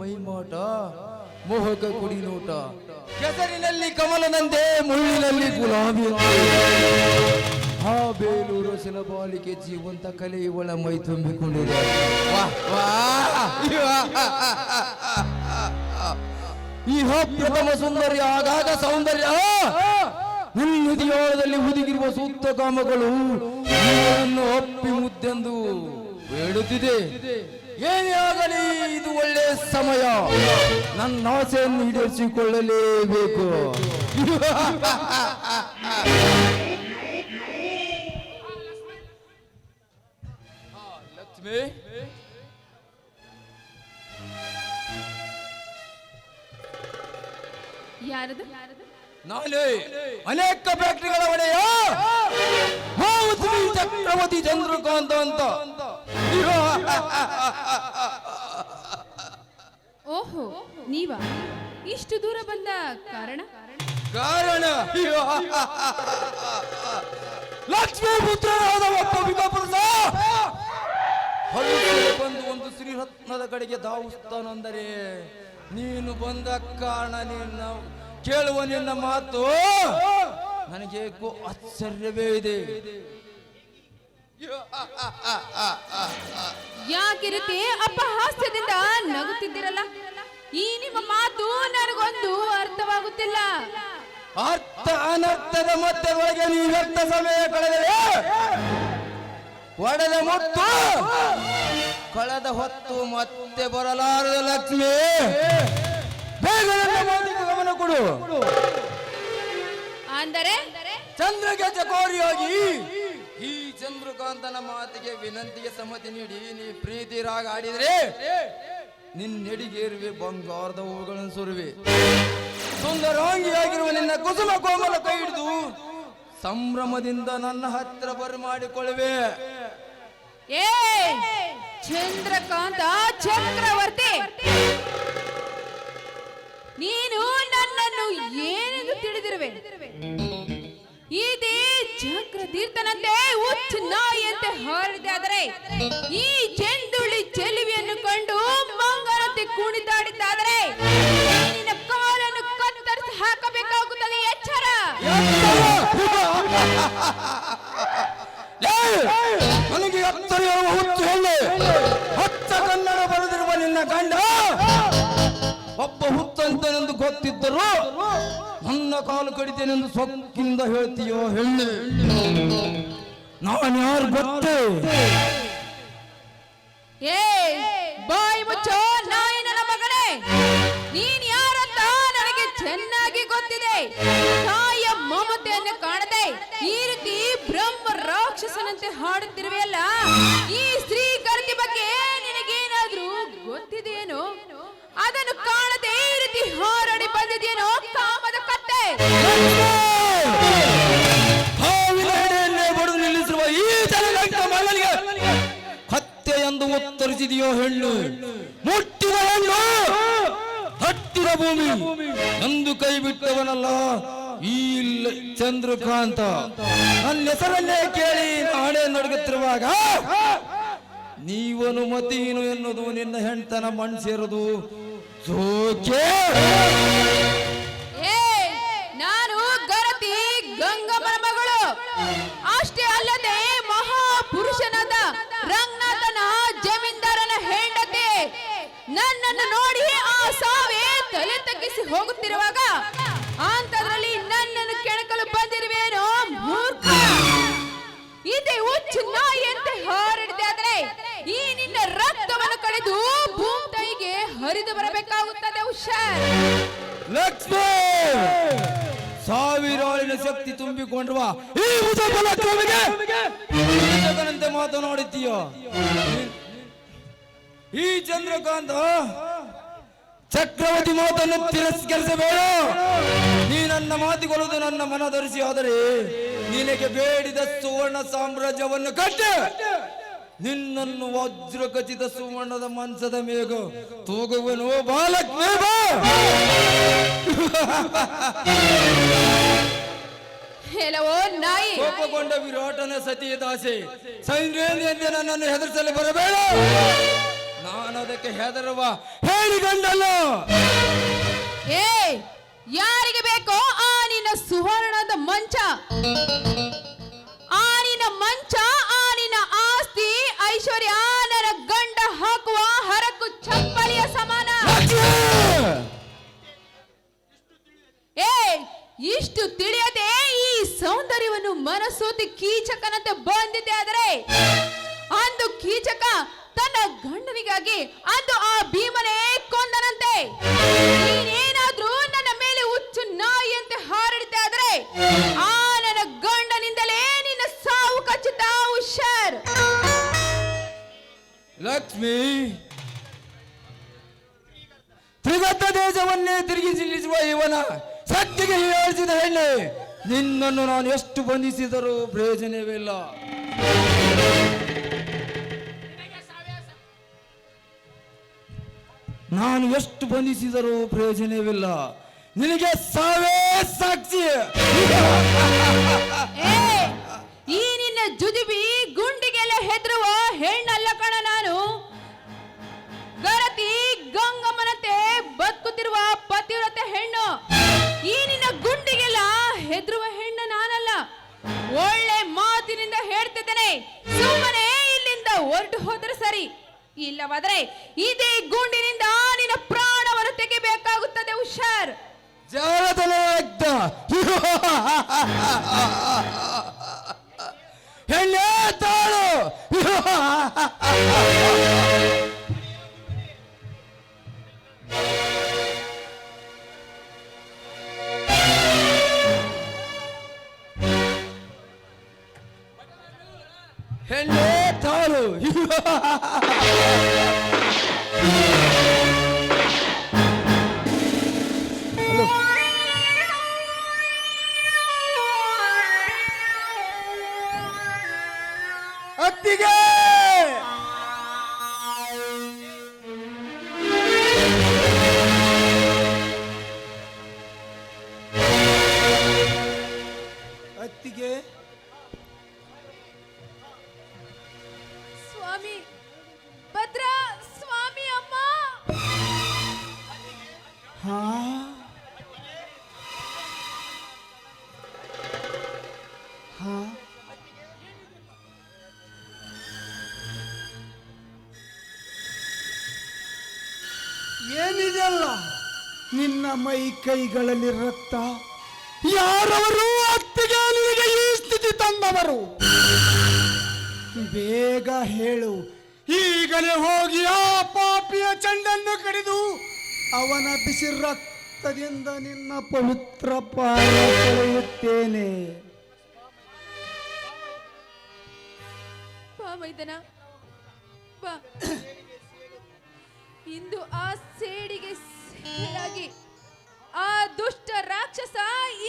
ಮೈಮಾಟ ಮೋಹಕ ಕುಡಿ ನೋಟ ಕೆಸರಿನಲ್ಲಿ ಕಮಲನಂತೆ ಮುಳ್ಳಿನಲ್ಲಿ ಗುಲಾಬಿ ಆ ಬೇಲೂರು ಶಿಲಬಾಲಿಕೆ ಜೀವಂತ ಕಲೆ ಇವಳ ಮೈ ತುಂಬಿಕೊಂಡಿದೆ. ಈ ಪ್ರಥಮ ಸುಂದರ್ಯ ಆಗಾಗ ಸೌಂದರ್ಯ. ನಿನ್ನಿದಿಯೋಳದಲ್ಲಿ ಹುದುಗಿರುವ ಸೂಕ್ತ ಕಾಮಗಳು ಅಪ್ಪಿ ಮುದ್ದೆಂದು ಬೇಡುತ್ತಿದೆ ಏನೇ ಆಗಲಿ ಇದು ಒಳ್ಳೆಯ ಸಮಯ. ನನ್ನ ಆಸೆಯನ್ನು ಈಡೇರಿಸಿಕೊಳ್ಳಲೇಬೇಕು. ಲಕ್ಷ್ಮಿ. ಯಾರದು? ಅನೇಕ ಫ್ಯಾಕ್ಟ್ರಿಗಳ ಒಡೆಯ. ಚಕ್ರವರ್ತಿ ಚಂದ್ರಕಾಂತ ಅಂತ. ಓಹೋ ನೀವಾ? ಇಷ್ಟು ದೂರ ಬಂದ ಕಾರಣ? ಕಾರಣ ಲಕ್ಷ್ಮೀ ಪುತ್ರನಾದ ಒಬ್ಬ ಬಂದು ಒಂದು ಶ್ರೀರತ್ನದ ಕಡೆಗೆ ಧಾವಿಸ್ತಾನೆಂದರೆ ನೀನು ಬಂದ ಕಾರಣ ನಿನ್ನ ಕೇಳುವ ನಿನ್ನ ಮಾತು. ನನಗೆ ಆಶ್ಚರ್ಯವೇ ಇದೆ. ಯಾಕಿರುತ್ತೆ? ಅಪಹಾಸ್ಯದಿಂದ ನಗುತ್ತಿದ್ದೀರಲ್ಲ? ಈ ನಿಮ್ಮ ಮಾತು ನನಗೊಂದು ಅರ್ಥವಾಗುತ್ತಿಲ್ಲ. ಅರ್ಥ ಅನರ್ಥದ ಮತ್ತೆ ಒಳಗೆ ನೀವು ವ್ಯರ್ಥ ಸಮಯ ಕಳೆದರೆ ಒಡೆದ ಮುತ್ತು ಕಳೆದ ಹೊತ್ತು ಮತ್ತೆ ಬರಲಾರದ ಲಕ್ಷ್ಮಿ. ಬೇಗ ಮಾತಿಗೆ ಗಮನ ಕೊಡು. ಅಂದರೆ? ಚಂದ್ರಗೆ ಚಕೋರಿಯಾಗಿ ಈ ಚಂದ್ರಕಾಂತನ ಮಾತಿಗೆ ವಿನಂತಿಗೆ ಸಮ್ಮತಿ ನೀಡಿ, ನೀ ಪ್ರೀತಿ ರಾಗ ಆಡಿದ್ರೆ ನಿನ್ನೆಡಿಗೇರುವೆ ಬಂಗಾರದ ಹೂಗಳನ್ನು ಸುರುವೆ. ಸುಂದರಾಂಗಿಯಾಗಿರುವ ನಿನ್ನ ಕುಸುಮ ಕೋಮಲ ಕೈ ಹಿಡಿದು ಸಂಭ್ರಮದಿಂದ ನನ್ನ ಹತ್ರ ಬರಮಾಡಿಕೊಳ್ಳುವೆ ಏ, ಚಂದ್ರಕಾಂತ ಚಂದ್ರವರ್ತಿ ನೀನು ನನ್ನನ್ನು ಏನೆಂದು ತಿಳಿದಿರುವೆ? ಇದೇ ಚಕ್ರ ತೀರ್ಥನಂತೆ ನಾಯಿ ನಾಯಿಯಂತೆ ಹಾರಿದೆ ಆದರೆ ಈ ಚೆಂದುಳ್ಳಿ ಚೆಲುವಿಯನ್ನು ಕಂಡು ಮಂಗನಂತೆ ಕುಣಿದಾಡಿದ್ದಾದರೆ ನಿನ್ನ ಕಾಲನ್ನು ಕತ್ತರಿಸಿ ಹಾಕಬೇಕಾಗುತ್ತದೆ ಎಚ್ಚರ? ನನಗೆ ಹತ್ತರಿಯ ಹುಚ್ಚು ಹೇಳಿ ಹಚ್ಚ ಕನ್ನಡ ಬರೆದಿರುವ ನಿನ್ನ ಗಂಡ. ಗೊತ್ತಿದ್ದರು ನನ್ನ ಕಾಲು ಕಡಿತೇನೆಂದು ಸೊಕ್ಕಿಂದ ಹೇಳ್ತೀಯೋ ಹೇಳಿ. ನಾನು ಯಾರು ಗೊತ್ತು? ಏ, ಬಾಯಿ ಮುಚ್ಚೋ ನಾಯಿ ನನ್ನ ಮಗನೇ. ನೀನ್ ಯಾರಂತ ನನಗೆ ಚೆನ್ನಾಗಿ ಗೊತ್ತಿದೆ. ತಾಯಿಯ ಮಮತೆಯನ್ನು ಕಾಣದೆ ಈ ರೀತಿ ಬ್ರಹ್ಮ ರಾಕ್ಷಸನಂತೆ ಹಾಡುತ್ತಿರುವೆಯಲ್ಲ, ಈ ಶ್ರೀಕರ್ತಿ ಬಗ್ಗೆ ನಿನಗೇನಾದ್ರೂ ಗೊತ್ತಿದೆಯೇನು? ಅದನ್ನು ಬಡಿದು ನಿಲ್ಲಿಸಿರುವ ಈ ಹತ್ಯೆ ಎಂದು ಉತ್ತರಿಸಿದೆಯೋ ಹೆಣ್ಣು ಮುಟ್ಟಿದ ಹೆಣ್ಣು ಹತ್ತಿರ ಭೂಮಿ ಎಂದು ಕೈ ಬಿಟ್ಟವನಲ್ಲ, ಈ ಚಂದ್ರಕಾಂತ ನನ್ನ ಹೆಸರನ್ನೇ ಕೇಳಿ ನಾಳೆ ನಡುಗುತ್ತಿರುವಾಗ, ನೀವನು ಮತೀನು ಎನ್ನುವುದು ನಿನ್ನ ಹೆಣ್ತನ ಮಣ್ ಸೋಕೆ ಅಷ್ಟೇ ಅಲ್ಲದೆ ಮಹಾಪುರುಷನಾದ ರಂಗನಾಥನ ಜಮೀನ್ದಾರನ ಹೆಂಡತಿ ನನ್ನನ್ನು ನೋಡಿ ಆ ಸಾವೇ ತಲೆ ತಗ್ಗಿಸಿ ಹೋಗುತ್ತಿರುವಾಗ ಅಂತದ್ರಲ್ಲಿ ನನ್ನನ್ನು ಕೆಣಕಲು ಬಂದಿರುವೇನೋ, ಮೂರ್ಖ. ಇದೇ ಹುಚ್ಚು ನಾಯಿಯಂತೆ ಹಾರಿಡಿದೆ ಆದ್ರೆ ಈ ನಿನ್ನ ರಕ್ತವನ್ನು ಕಳೆದು ಭೂತಾಯಿಗೆ ಹರಿದು ಬರಬೇಕಾಗುತ್ತದೆ ಹುಷಾರ್ ಲಕ್ಷ್ಮಿ ಸಾವಿರಾಳಿನ ಶಕ್ತಿ ತುಂಬಿಕೊಂಡಿರುವ ಈ ಚಂದ್ರಕಾಂತ ಜಗನಂತೆ ಮಾತನಾಡುತ್ತೀಯ ಈ ಚಂದ್ರಕಾಂತ ಚಕ್ರವರ್ತಿ ಮಾತನ್ನು ತಿರಸ್ಕರಿಸಬೇಡ. ನೀ ನನ್ನ ಮಾತಿಗೊಳ್ಳುವುದು ನನ್ನ ಮನದರಿಸಿ ಆದರೆ ನಿನಗೆ ಬೇಡಿದ ಸುವರ್ಣ ಸಾಮ್ರಾಜ್ಯವನ್ನು ಕಟ್ಟೆ. ನಿನ್ನನ್ನು ವಜ್ರ ಖಚಿತ ಸುವರ್ಣದ ಮಂಚದ ಮೇಘ ತೂಗುವನು ಬಾಲಕ್ ಬಾ ಹೇಳವೋ ನಾಯಿ. ಕೋಪಗೊಂಡ ವಿರಾಟನ ಸತಿಯ ದಾಸೆ. ಸೈನ್ಯೇಂದ್ರ ಎಂದೇ ನನ್ನನ್ನು ಹೆದರಿಸಲು ಬರಬೇಡ. ನಾನು ಅದಕ್ಕೆ ಹೆದರುವ ಹೇಳಿ ಗಂಡಲ್ಲ. ಏ ಯಾರಿಗೆ ಬೇಕೋ ಆ ನಿನ್ನ ಸುವರ್ಣದ ಮಂಚ. ತ್ರಿಗತ ದೇಶವನ್ನೇ ತಿರುಗಿ ನಿಲ್ಲಿಸುವ ಇವನ ಸತ್ತಿಗೆ ಹೇಳಿಸಿದ ಹೆಣ್ಣೆ, ನಿನ್ನನ್ನು ನಾನು ಎಷ್ಟು ಬಂಧಿಸಿದರೂ ಪ್ರಯೋಜನವಿಲ್ಲ. ನಾನು ಎಷ್ಟು ಬಂಧಿಸಿದರೂ ಪ್ರಯೋಜನವಿಲ್ಲ. ನಿನಗೆ ಸಾವೇ ಸಾಕ್ಷಿ. ಈ ನಿನ್ನ ಜುಜುಬಿ ಗುಂಡಿಗೆಲ್ಲ ಹೆದರುವ ಹೆಣ್ಣಲ್ಲ ಕಣ ನಾನು. ಗರತಿ ಗಂಗಮ್ಮನಂತೆ ಬದುಕುತ್ತಿರುವ ಪತಿವ್ರತೆ ಹೆಣ್ಣು, ಈ ನಿನ್ನ ಗುಂಡಿಗೆಲ್ಲ ಹೆದರುವ ಹೆಣ್ಣು ನಾನಲ್ಲ. ಒಳ್ಳೆ ಮಾತಿನಿಂದ ಹೇಳ್ತಿದ್ದೇನೆ, ಸುಮ್ಮನೆ ಇಲ್ಲಿಂದ ಹೊರಟು ಹೋದ್ರೆ ಸರಿ. ಇಲ್ಲವಾದ್ರೆ ಇದೇ ಗುಂಡಿನಿಂದ ನಿನ್ನ ಪ್ರಾಣವನ್ನು ತೆಗಿಬೇಕಾಗುತ್ತದೆ, ಹುಷಾರ್. ಹೆಣ್ಣೇ ತಾಳು. ತಾಳು ಹಾ? ಏನಿದೆಲ್ಲ? ನಿನ್ನ ಮೈ ಕೈಗಳಲ್ಲಿ ರಕ್ತ? ಯಾರವರು ಅತ್ತಿಗೆ ನಿನಗೆ ಈ ಸ್ಥಿತಿ ತಂದವರು? ಬೇಗ ಹೇಳು. ಈಗಲೇ ಹೋಗಿ ಆ ಪಾಪಿಯ ಚಂಡನ್ನು ಕಡಿದು ಅವನ ಬಿಸಿ ರಕ್ತದಿಂದ ನಿನ್ನ ಪವಿತ್ರ ಪಾಯ ತೊಳೆಯುತ್ತೇನೆ. ಬಾ. ಇಂದು ಆ ಸೇಡಿಗೆ ಸೇಡಾಗಿ ಆ ದುಷ್ಟ ರಾಕ್ಷಸ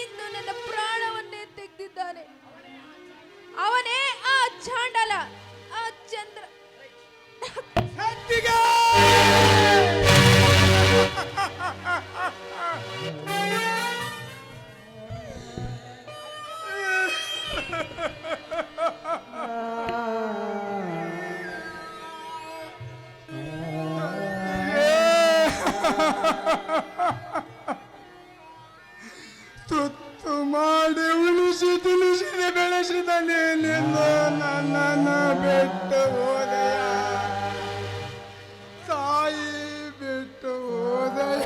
ಇಂದು ನನ್ನ ಪ್ರಾಣವನ್ನೇ ತೆಗೆದಿದ್ದಾನೆ. ಅವನೇ ಆ ಚಾಂಡಲ, ಆ ಚಂದ್ರ. ಮಾಡಿ ಉಳಿಸಿ ತುಳಿಸಿದ ಬೆಳೆಸಿದ ನೀನಿಂದ ನನ್ನನ್ನು ಬಿಟ್ಟು ಹೋದೆಯ. ತಾಯಿ ಬಿಟ್ಟು ಹೋದೆಯ.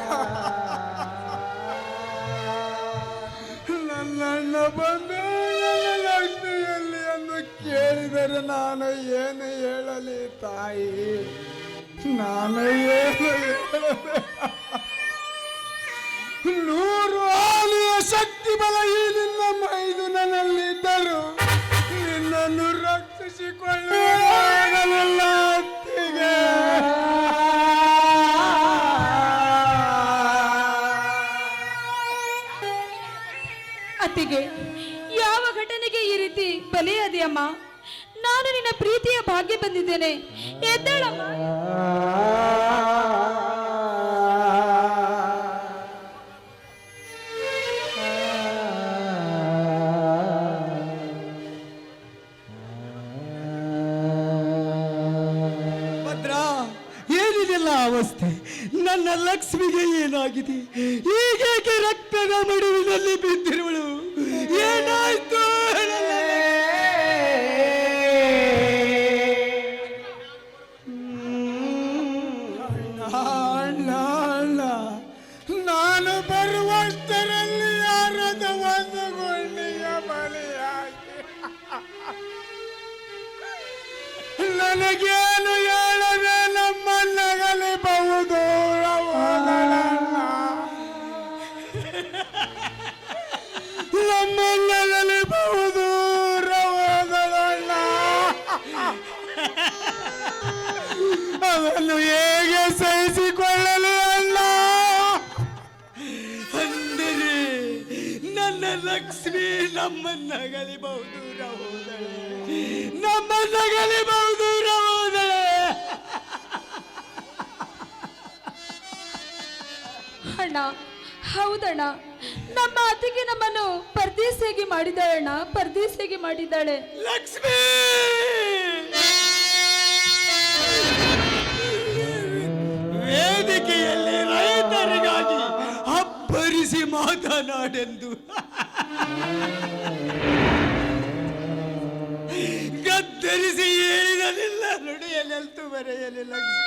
ನನ್ನಣ್ಣ ಬಂದು ನನ್ನ ಲಕ್ಷ್ಮಿಯಲ್ಲಿ ಎಂದು ಕೇಳಿದರೆ ನಾನು ಏನು ಹೇಳಲಿ ತಾಯಿ? ನಾನು ಏನು ಹೇಳಲಿ? ಶಕ್ತಿ ಬಲ ಈ ನಿನ್ನ ಮೈದುನಲ್ಲಿದ್ದರು ನಿನ್ನನ್ನು ರಕ್ಷಿಸಿಕೊಳ್ಳುವ ಅತ್ತಿಗೆ. ಅತ್ತಿಗೆ, ಯಾವ ಘಟನೆಗೆ ಈ ರೀತಿ ಬಲಿಯಾದೆಯಮ್ಮ ನಾನು ನಿನ್ನ ಪ್ರೀತಿಯ ಭಾಗ್ಯ ಬಂದಿದ್ದೇನೆ. ಎದ್ದೇಳಮ್ಮ. ಏನಾಗಿದೆ ಹೀಗೇಕೆ ರಕ್ತದ ಮಡುವಿನಲ್ಲಿ ನಮ್ಮನ್ನಗಲಿಬಹುದು ರವೋದಳೆ. ನಮ್ಮನ್ನಗಲಿಬಹುದು ರವೋದಳೆ. ಅಣ್ಣ ಹೌದಣ್ಣ. ನಮ್ಮ ಅತ್ತಿಗೆ ನಮ್ಮನ್ನು ಪರದೇಸಿಯಾಗಿ ಮಾಡಿದ್ದಾಳಣ್ಣ ಪರದೇಸಿಯಾಗಿ ಮಾಡಿದ್ದಾಳೆ. ಲಕ್ಷ್ಮಿ! ವೇದಿಕೆಯಲ್ಲಿ ರೈತರಿಗಾಗಿ ಅಬ್ಬರಿಸಿ ಮಾತನಾಡೆಂದು. ಗದ್ದರಿಸಿ ಹೇಳಿರಲಿಲ್ಲ ನುಡಿಯಲೆಲ್ತು ಬರೆಯಲಿ ಲಕ್ಷ್ಮಿ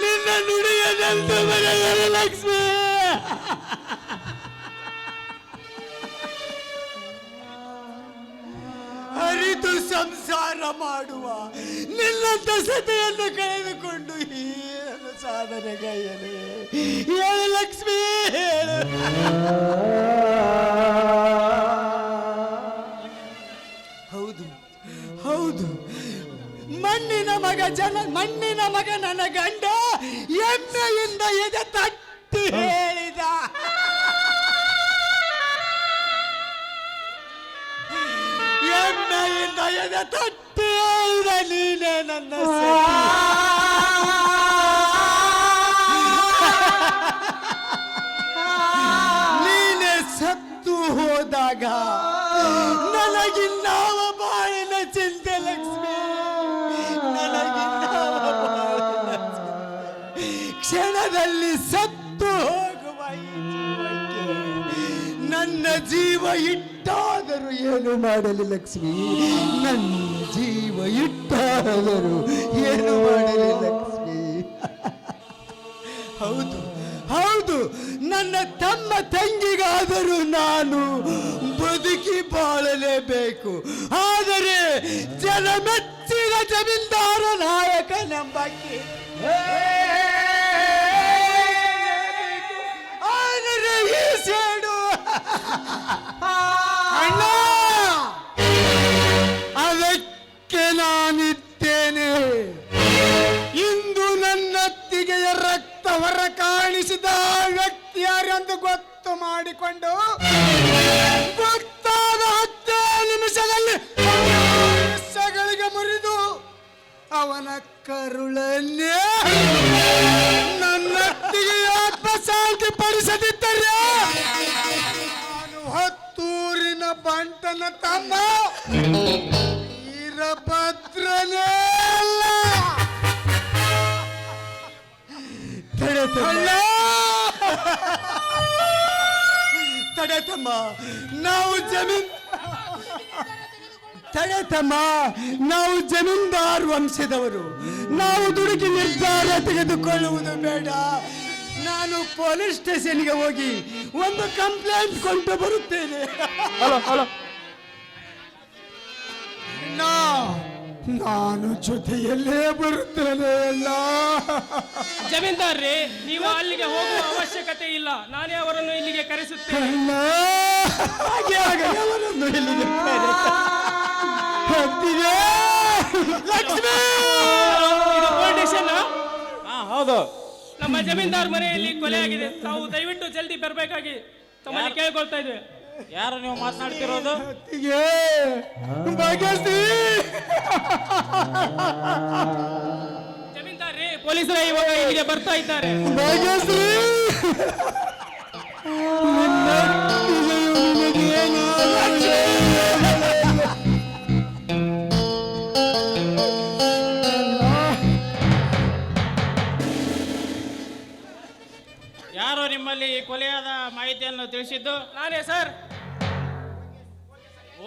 ನಿನ್ನ ನುಡಿಯಲೆಲ್ತು ಬರೆಯಲಿ ಲಕ್ಷ್ಮಿ. ಅರಿತು ಸಂಸಾರ ಮಾಡುವ ನಿನ್ನಂತ ಸತೆಯನ್ನು ಕಳೆದುಕೊಂಡು ಸಾಧನೆಗೈಯಲೆ ಹೇಳು ಲಕ್ಷ್ಮಿ ಹೇಳು. ಹೌದು ಹೌದು. ಮಣ್ಣಿನ ಮಗ ಜನ ಮಣ್ಣಿನ ಮಗ ನನ್ನ ಗಂಡ ಎಮ್ಮೆಯಿಂದ ಎದೆ ತಟ್ಟಿ ಹೇಳಿದ. ಎಮ್ಮೆಯಿಂದ ಎದೆ ತಟ್ಟಿ ಹೇಳಿದ ನೀನೇ ನನ್ನ ಹೋದಾಗ ನನಗಿನ್ನಾವ ಬಾಳಿನ ಚಿಂತೆ ಲಕ್ಷ್ಮಿ. ಕ್ಷಣದಲ್ಲಿ ಸತ್ತು ಹೋಗುವ ನನ್ನ ಜೀವ ಇಟ್ಟಾದರೂ ಏನು ಮಾಡಲಿ ಲಕ್ಷ್ಮಿ? ನನ್ನ ಜೀವ ಇಟ್ಟಾದರೂ ಏನು ಮಾಡಲಿ ಲಕ್ಷ್ಮಿ? ಹೌದು. ಹೌದು, ನನ್ನ ತಮ್ಮ ತಂಗಿಗಾದರೂ ನಾನು ಬದುಕಿ ಬಾಳಲೇಬೇಕು. ಆದರೆ ಜನ ಮೆಚ್ಚಿದ ಜಮೀನ್ದಾರ ನಾಯಕನೆಂಬಕ್ಕೆ ಆದರೆ ಈ ಸೇಡು. ಅಣ್ಣ! ಹೊರ ಕಾಣಿಸಿದ ವ್ಯಕ್ತಿ ಯಾರೆಂದು ಗೊತ್ತು ಮಾಡಿಕೊಂಡು ಗೊತ್ತಾದ ಹತ್ತೇ ನಿಮಿಷದಲ್ಲಿ ನಿಮಿಷಗಳಿಗೆ ಮುರಿದು ಅವನ ಕರುಳನ್ನೇ ನನ್ನ ಆತ್ಮಶಾಂತಿ ಪಡಿಸದಿದ್ದರೆ ನಾನು ಹತ್ತೂರಿನ ಬಂಟನ ತಮ್ಮ ವೀರಭದ್ರನೇ. ತಡೆತಮ್ಮ. ತಡೆತಮ್ಮ. ನಾವು ಜಮೀನ್ ತಡೆತಮ್ಮ. ನಾವು ಜಮೀನ್ದಾರ್ ವಂಶದವರು. ನಾವು ದುಡುಕಿ ನಿರ್ಧಾರ ತೆಗೆದುಕೊಳ್ಳುವುದು ಬೇಡ. ನಾನು ಪೊಲೀಸ್ ಸ್ಟೇಷನ್ಗೆ ಹೋಗಿ ಒಂದು ಕಂಪ್ಲೇಂಟ್ ಕೊಟ್ಟು ಬರುತ್ತೇನೆ. ನಾ- ನಾನು ಜೊತೆಯಲ್ಲೇ ಬರುತ್ತೇನೆ ಅಲ್ಲ. ಜಮೀನ್ದಾರ್ರಿ ನೀವು ಅಲ್ಲಿಗೆ ಹೋಗುವ ಅವಶ್ಯಕತೆ ಇಲ್ಲ. ನಾನೇ ಅವರನ್ನು ಇಲ್ಲಿಗೆ ಕರೆಸುತ್ತೇನೆ. ಅಲ್ಲ. ಹಾಗೆ ಆಗಲಿ ಅವರನ್ನು ಇಲ್ಲಿಗೆ ಕರೆತ. ಹತ್ತಿಗೆ ಲಕ್ಷ್ಮೀ! ಇದು ಪೊಲೀಸ್ ಸ್ಟೇಷನ್ ಹಾ ಹೌದು. ನಮ್ಮ ಜಮೀನ್ದಾರ್ ಮನೆಯಲ್ಲಿ ಕೊಲೆ ಆಗಿದೆ. ತಾವು ದಯವಿಟ್ಟು ಜಲ್ದಿ ಬರಬೇಕಾಗಿ ತಮ್ಮಲ್ಲಿ ಕೇಳ್ಕೊಳ್ತಾ ಇದ್ವಿ ಯಾರು ನೀವು ಮಾತನಾಡ್ತಿರೋದು? ಜಮೀನ್ದಾರ್ರಿ ಪೊಲೀಸರ ಇವಾಗ ಇಲ್ಲಿಗೆ ಬರ್ತಾ ಇದ್ದಾರೆ. ಯಾರು ನಿಮ್ಮಲ್ಲಿ ಕೊಲೆಯಾದ ಮಾಹಿತಿಯನ್ನು ತಿಳಿಸಿದ್ದು? ನಾನೇ ಸರ್.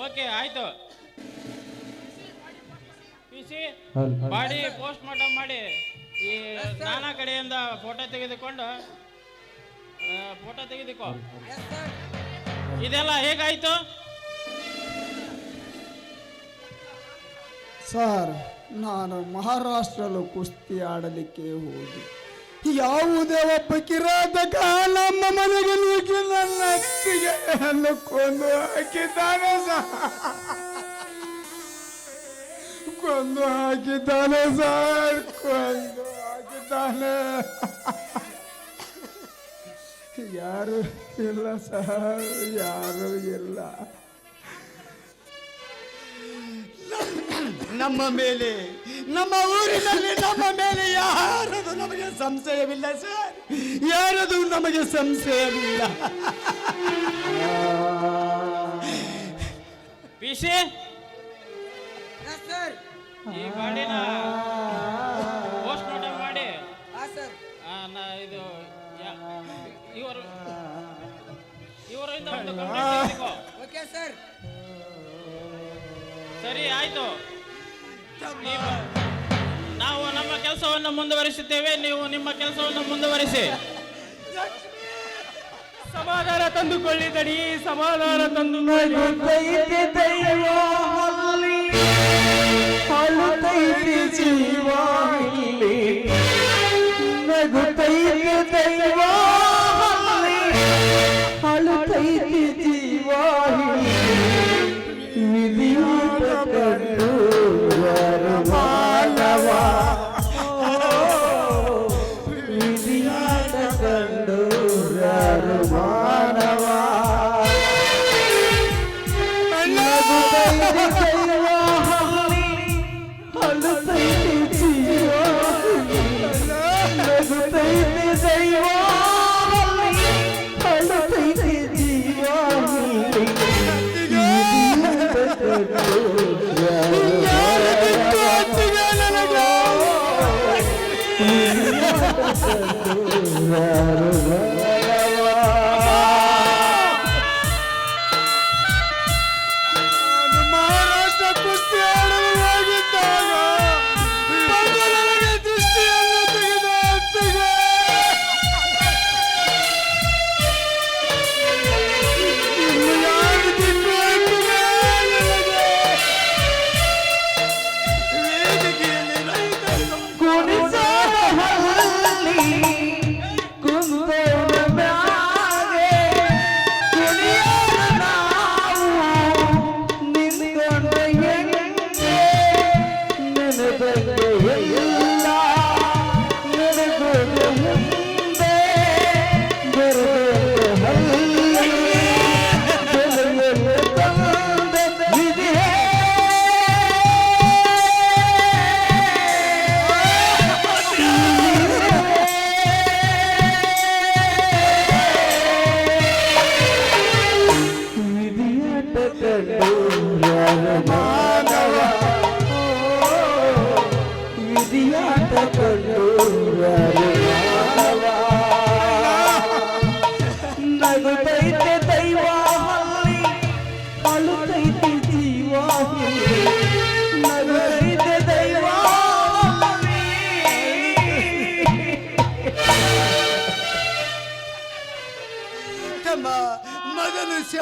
ಓಕೆ ಆಯ್ತು. P C body postmortem ಮಾಡಿ. ಈ ನಾನಾ ಕಡೆಯಿಂದ ಫೋಟೋ ತೆಗೆದುಕೊಂಡು ಫೋಟೋ ತೆಗೆದುಕೋ. ಇದೆಲ್ಲ ಹೇಗಾಯ್ತು? ಸರ್ ನಾನು ಮಹಾರಾಷ್ಟ್ರಲ್ಲೂ ಕುಸ್ತಿ ಆಡಲಿಕ್ಕೆ ಹೋಗಿ ಯಾವುದೇ ಒಬ್ಬ ಕಿರಾತಕ ನಮ್ಮ ಮನೆಗೆ ನುಗ್ಗಿ ನನ್ನ ಕೊಂದು ಹಾಕಿದ್ದಾನೆ ಸಹ ಕೊಂದು ಹಾಕಿದ್ದಾನೆ ಸರ್ ಕೊಂದು ಹಾಕಿದ್ದಾನೆ. ಯಾರು ಇಲ್ಲ ಸರ್ ಯಾರು ಇಲ್ಲ. ನಮ್ಮ ಮೇಲೆ ನಮ್ಮ ಊರಿನಲ್ಲಿ ನಮ್ಮ ಮೇಲೆ ಯಾರದು ನಮಗೆ ಸಂಶಯವಿಲ್ಲ ಸರ್? ಯಾರದು ನಮಗೆ ಸಂಶಯವಿಲ್ಲ? ಪಿಶೆ? ಸರ್. ಈ ಬಾಡಿನ ಪೋಸ್ಟ್ ಮಾರ್ಟಮ್ ಮಾಡಿ ಆ, ನಾ ಇದು ಯಾ- ಇವರು ಇವರಿಂದ ಒಂದು ಕಂಪ್ಲೇಂಟ್ ತೆಗೆದುಕೋ. ಸರಿ ಆಯ್ತು. ನೀವು ನಮ್ಮ ಕೆಲಸವನ್ನು ಮುಂದುವರಿಸುತ್ತೇವೆ ನೀವು ನಿಮ್ಮ ಕೆಲಸವನ್ನು ಮುಂದುವರಿಸಿ. ಸಮಾಧಾನ ತಂದುಕೊಳ್ಳಿ ತಡಿ ಸಮಾಧಾನ ತಂದುಕೊಳ್ಳಿ. ನಾನು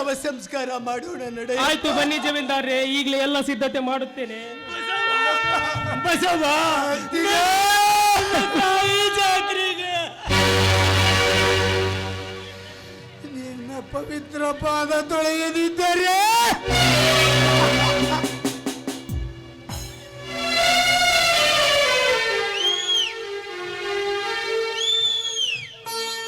ಶವ ಸಂಸ್ಕಾರ ಮಾಡೋಣ ನಡೆ ಆಯ್ತು ಬನ್ನಿ ಜಮೀನ್ದಾರ್ರೆ ಈಗಲೇ ಎಲ್ಲ ಸಿದ್ಧತೆ ಮಾಡುತ್ತೇನೆ. ಬಸವ ತಾಯಿ ಜಾತ್ರೆಗೆ. ನಿನ್ನ ಪವಿತ್ರ ಪಾದ ತೊಳೆಯದಿದ್ದರೆ